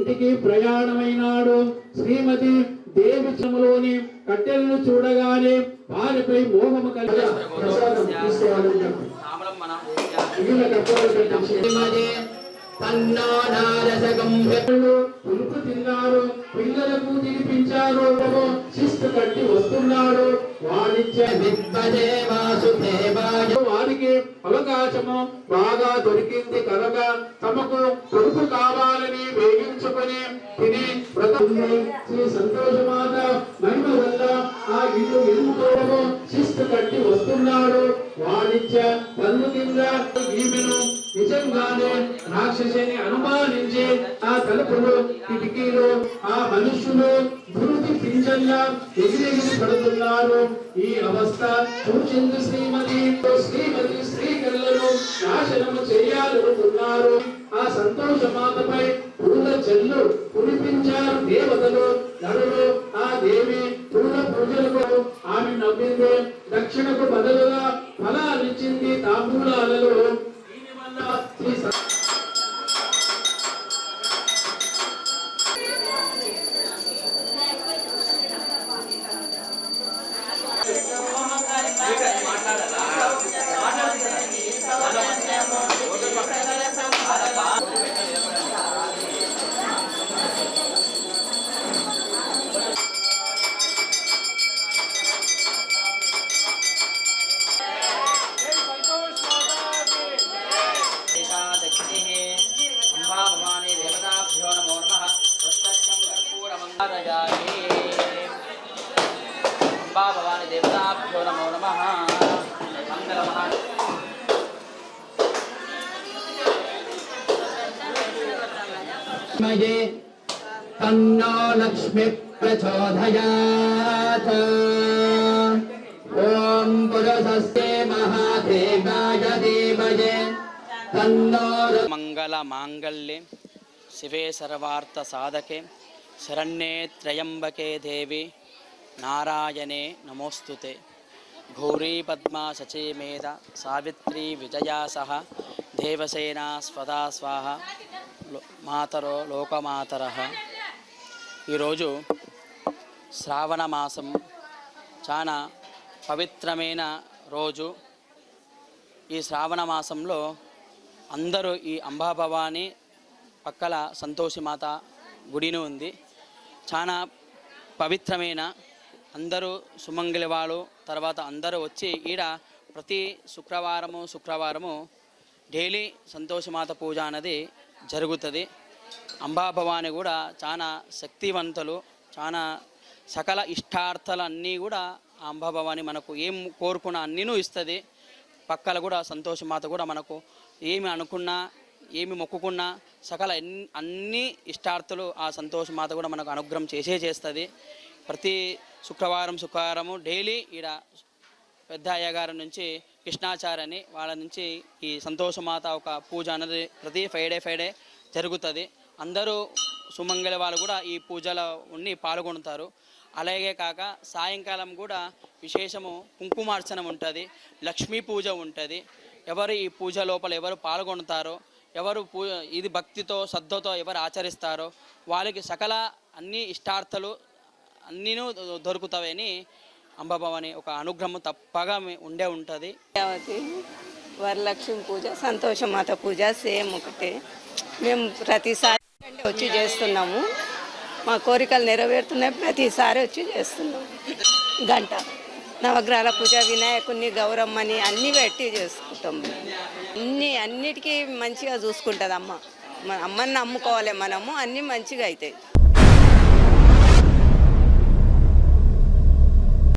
ఇంటికి ప్రయాణమైనాడు. శ్రీమతి దేవిచములోని కట్టెలను చూడగానే వారిపై మోహము కలిగి ప్రసాదం తీసుకోవాలని చెప్పి. తామరం మన మిగిలిన కట్టెలు పెట్టేసి శ్రీమతి తన్నో నారసకం పిల్లలు పులుపు తిన్నారు. పిల్లలకు తినిపించారు. శిస్తు కట్టి వస్తున్నాడు. వాణిజ్య వారికి అవకాశము బాగా దొరికింది. ఇల్లు ఎదుగుకోవడము శిస్తు కట్టి వస్తున్నాడు. వాణిజ్య పన్ను కింద ఈమెను నిజంగానే రాక్షసిని అనుమానించి ఆ తలుపులు కిటికీలు ఆ మనుషులు ధృతి పింఛంగా ఎగిరెగిరి పడుతున్నారు. ఈ అవస్థ చూచింది శ్రీమతి శ్రీమతి శ్రీకళ్ళను నాశనము చేయాలనుకున్నారు. ఆ సంతోష మాతపై పూల చెల్లు కురిపించారు దేవతలు. నడు అంబా భవానీ దేవతాభ్యో నమో నమ. మంగళమహా మయే తన్నో లక్ష్మి ప్రచోదయాత్. ఓం పురుషస్య మహాదేవాయ తన్నో మంగళ మాంగళ్యే శివే సర్వార్థ సాధకే. శరణ్యే త్రయంబకే దేవి. నారాయణే నమోస్తుతే. గౌరీ పద్మా సచీమేధ సావిత్రి విజయా సహ. దేవసేనా స్వదా స్వాహ. మాతరో లోకమాతర. ఈరోజు శ్రావణ మాసం. చాలా పవిత్రమైన రోజు. ఈ శ్రావణ మాసంలో అందరూ ఈ అంబాభవాని పక్కల సంతోషిమాత గుడిని ఉంది. చాలా పవిత్రమైన అందరూ సుమంగళి వాళ్ళు తర్వాత అందరూ వచ్చి ఈడ ప్రతి శుక్రవారము శుక్రవారము డైలీ సంతోషమాత పూజ అనేది జరుగుతుంది. అంబాభవాని కూడా చాలా శక్తివంతులు చాలా సకల ఇష్టార్థాలన్నీ కూడా ఆ అంబాభవాని మనకు ఏం కోరుకున్న అన్నీను ఇస్తుంది. పక్కల కూడా సంతోషమాత కూడా మనకు ఏమి అనుకున్నా ఏమి మొక్కుకున్నా సకల ఎన్- అన్ని ఇష్టార్థులు ఆ సంతోషమాత కూడా మనకు అనుగ్రహం చేసే చేస్తుంది. ప్రతి శుక్రవారం శుక్రవారము డైలీ ఈడ పెద్ద అయ్యగారి నుంచి కృష్ణాచార్య వాళ్ళ నుంచి ఈ సంతోషమాత ఒక పూజ అనేది ప్రతి ఫ్రైడే ఫ్రైడే జరుగుతుంది. అందరూ సుమంగళి వాళ్ళు కూడా ఈ పూజలో ఉండి పాల్గొంటారు. అలాగే కాక సాయంకాలం కూడా విశేషము కుంకుమార్చనం ఉంటుంది లక్ష్మీ పూజ ఉంటుంది. ఎవరు ఈ పూజ లోపల ఎవరు పాల్గొంటారో ఎవరు పూ ఇది భక్తితో శ్రద్ధతో ఎవరు ఆచరిస్తారో వాళ్ళకి సకల అన్ని ఇష్టార్థలు అన్నీను దొరుకుతావని అంబాభవాని ఒక అనుగ్రహం తప్పగా ఉండే ఉంటుంది. వరలక్ష్మి పూజ సంతోషమాత పూజ సేమ్ ఒకటే. మేము ప్రతిసారి వచ్చి చేస్తున్నాము. మా కోరికలు నెరవేరుతున్నాయి ప్రతిసారి వచ్చి చేస్తున్నాము. గంట. నవగ్రహాల పూజ వినాయకుడిని గౌరమ్మని అన్నీ పెట్టి చేసుకుంటాం. అన్ని అన్నిటికీ మంచిగా చూసుకుంటుంది అమ్మ. మన అమ్మని నమ్ముకోవాలి మనము అన్నీ మంచిగా అవుతాయి